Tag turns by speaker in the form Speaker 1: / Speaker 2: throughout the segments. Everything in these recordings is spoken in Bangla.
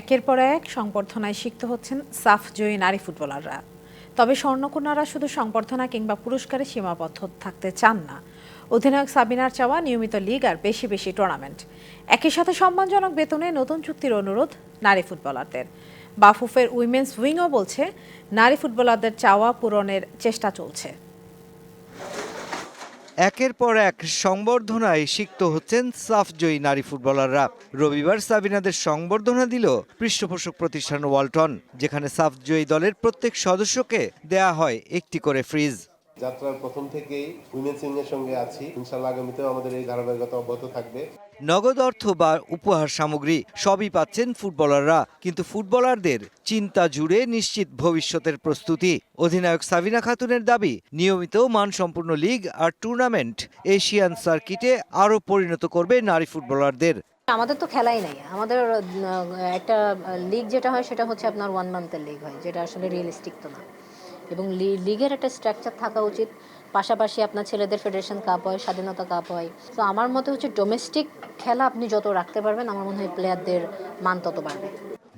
Speaker 1: একের পর এক সংবর্ধনায় সিক্ত হচ্ছেন সাফ জয়ী নারী ফুটবলাররা। তবে স্বর্ণকন্যারা শুধু সংবর্ধনা কিংবা পুরস্কারে সীমাবদ্ধ থাকতে চান না। অধিনায়ক সাবিনার চাওয়া নিয়মিত লিগ আর বেশি বেশি টুর্নামেন্ট। একই সাথে সম্মানজনক বেতনে নতুন চুক্তির অনুরোধ নারী ফুটবলারদের। বাফুফের উইমেন্স উইংও বলছে, নারী ফুটবলারদের চাওয়া পূরণের চেষ্টা চলছে।
Speaker 2: একের পর এক সংবর্ধনায় সিক্ত হচ্ছেন সাফজয়ী নারী ফুটবলাররা। রবিবার সাবিনাদের সংবর্ধনা দিল পৃষ্ঠপোষক প্রতিষ্ঠান ওয়ালটন, যেখানে সাফজয়ী দলের প্রত্যেক সদস্যকে দেয়া হয় একটি করে ফ্রিজ।
Speaker 3: যাত্রার প্রথম থেকেই উইমেন্স উইংয়ের সঙ্গে আছি। ইনশাল্লাহ আগামীতেও আমাদের এই ধারাবাহিকতা অব্যাহত থাকবে।
Speaker 2: নগদ অর্থ বা উপহার সামগ্রী সবই পাচ্ছেন ফুটবলাররা কিন্তু ফুটবলারদের চিন্তা জুড়ে নিশ্চিত ভবিষ্যতের প্রস্তুতি। অধিনায়ক সাবিনা খাতুনের দাবি নিয়মিত মানসম্পন্ন লিগ আর টুর্নামেন্ট এশিয়ান সার্কিটে আরও পরিণত করবে নারী ফুটবলারদের।
Speaker 4: আমাদের তো খেলাই নাই। আমাদের একটা লিগ যেটা হয় সেটা হচ্ছে আপনার ওয়ান মান্থের লিগ হয় যেটা আসলে রিয়েলিস্টিক তো না। এবং লিগের একটা স্ট্রাকচার থাকা উচিত। পাশাপাশি আপনার ছেলেদের ফেডারেশন কাপ হয়, স্বাধীনতা কাপ হয়। তো আমার মতে হচ্ছে ডোমেস্টিক খেলা আপনি যত রাখতে পারবেন, আমার মনে হয় প্লেয়ারদের মান তত বাড়বে।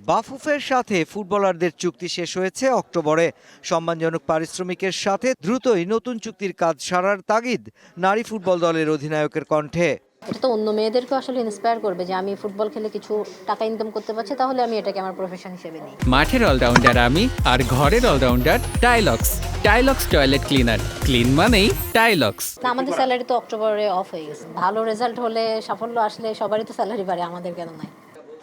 Speaker 2: বাফুফের সাথে ফুটবলারদের চুক্তি শেষ হয়েছে অক্টোবরে। সম্মানজনক পারিশ্রমিকের সাথে দ্রুতই নতুন চুক্তির কাজ সারার তাগিদ নারী ফুটবল দলের অধিনায়কের কণ্ঠে।
Speaker 4: এটা তো অন্য মেয়েদেরকে আসলে ইন্সপায়ার করবে যে আমি ফুটবল খেলে কিছু টাকা ইনকাম করতে পারছি তাহলে আমি এটাকে আমার প্রফেশন হিসেবে নিই।
Speaker 5: মাঠের অলরাউন্ডার আমি আর ঘরের allrounder Tylox Tylox toilet cleaner clean মানেই টাইলক্স
Speaker 4: না আমাদের স্যালারি তো অক্টোবরে অফ হয়ে গেছে। ভালো রেজাল্ট হলে সাফল্য আসলে সবারই তো স্যালারি বাড়ে আমাদের কেন নাই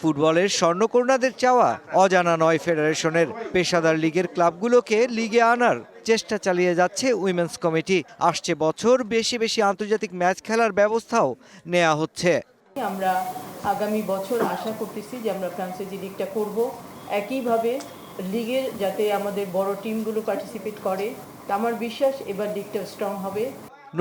Speaker 2: ফুটবলের স্বর্ণকন্যাদের চাওয়া অজানা নয় ফেডারেশনের পেশাদার লিগের ক্লাবগুলোকে লিগে আনার। চেষ্টা চালিয়ে যাচ্ছে উইমেন্স কমিটি। আসছে বছর বেশি বেশি আন্তর্জাতিক ম্যাচ খেলার ব্যবস্থাও নেওয়া হচ্ছে।
Speaker 6: আমরা আগামী বছর আশা করতেছি যে আমরা ফ্রান্সাইজি লিগটা করব একইভাবে লিগের যাতে আমাদের বড় টিমগুলো পার্টিসিপেট করে। আমার বিশ্বাস এবার লিগটা স্ট্রং হবে।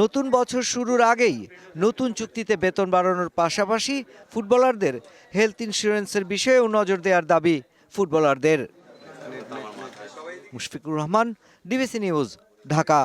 Speaker 2: নতুন বছর শুরুর আগেই নতুন চুক্তিতে বেতন বাড়ানোর পাশাপাশি ফুটবলারদের হেলথ ইন্স্যুরেন্সের বিষয়েও নজর দেওয়ার দাবি ফুটবলারদের। Mushfiqur Rahman DBC news Dhaka.